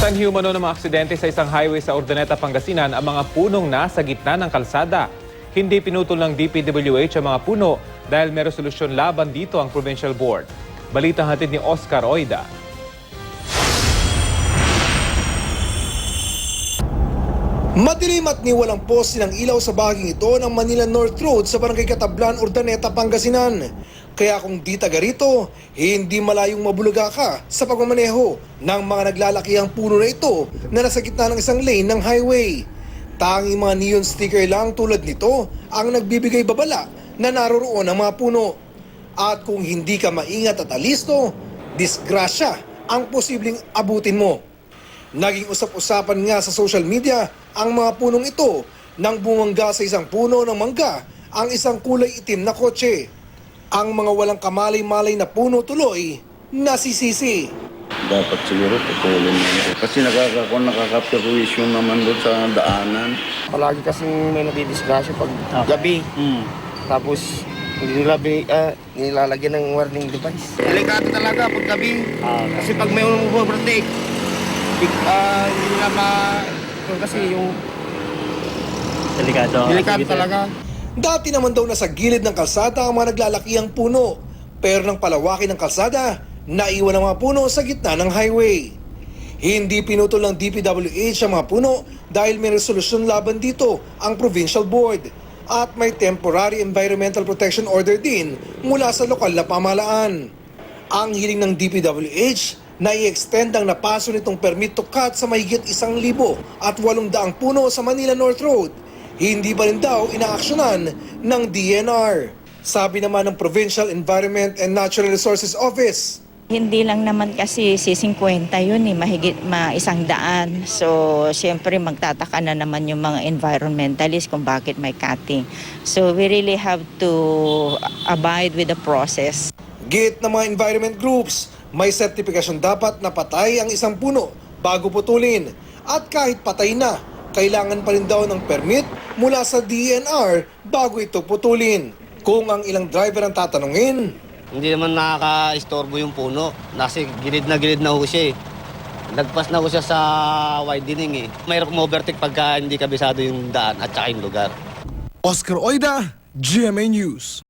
Sanhi umano ng mga aksidente sa isang highway sa Urdaneta, Pangasinan ang mga punong nasa gitna ng kalsada. Hindi pinutol ng DPWH ang mga puno dahil may resolusyon laban dito ang Provincial Board. Balitang hatid ni Oscar Oida. Madilim at niwalang poste ng ilaw sa bahaging ito ng Manila North Road sa Barangay Katablan, Urdaneta, Pangasinan. Kaya kung di taga rito, hindi malayong mabulaga ka sa pagmamaneho ng mga naglalakihang puno na ito na nasa gitna ng isang lane ng highway. Tanging mga neon sticker lang tulad nito ang nagbibigay babala na naroroon ang mga puno. At kung hindi ka maingat at alisto, disgrasya ang posibleng abutin mo. Naging usap-usapan nga sa social media ang mga punong ito nang bumangga sa isang puno ng mangga ang isang kulay itim na kotse. Ang mga walang kamalay-malay na puno tuloy nasisisi. Dapat siguro putulin mo. Kasi nakakakon, nakaka-perwisyon naman doon sa daanan. Palagi kasing may nadidisgrasya pag gabi. Tapos hindi nila bi- ah, nilalagyan ng warning device. Delikado talaga pag gabi. Kasi pag may overtake, big, ah, hindi nila ma... Kasi yung Delikado. delikado talaga. Dati naman daw nasa gilid ng kalsada ang mga naglalakihang puno. Pero nang palawakin ng kalsada, naiwan ang mga puno sa gitna ng highway. Hindi pinutol ng DPWH ang mga puno dahil may resolusyon laban dito ang Provincial Board at may temporary environmental protection order din mula sa lokal na pamahalaan. Ang hiling ng DPWH na i-extend ang napaso nitong permit to cut sa mahigit isang libo at walong daang puno sa Manila North Road, hindi pa rin daw inaaksyonan ng DNR. Sabi naman ng Provincial Environment and Natural Resources Office, Hindi lang naman kasi si 50 yun eh, mahigit ma isang daan. So, siyempre magtataka na naman yung mga environmentalists kung bakit may cutting. So, we really have to abide with the process. Git ng mga environment groups, may sertifikasyon dapat na patay ang isang puno bago putulin. At kahit patay na, kailangan pa rin daw ng permit mula sa DNR bago ito putulin. Kung ang ilang driver ang tatanungin, Hindi naman nakaka-istorbo yung puno. Nasa gilid na gilid na ho siya eh. Nagpas na ho siya sa widening eh. Mayroong overtake pagka hindi kabisado yung daan at saka yung lugar. Oscar Oida, GMA News.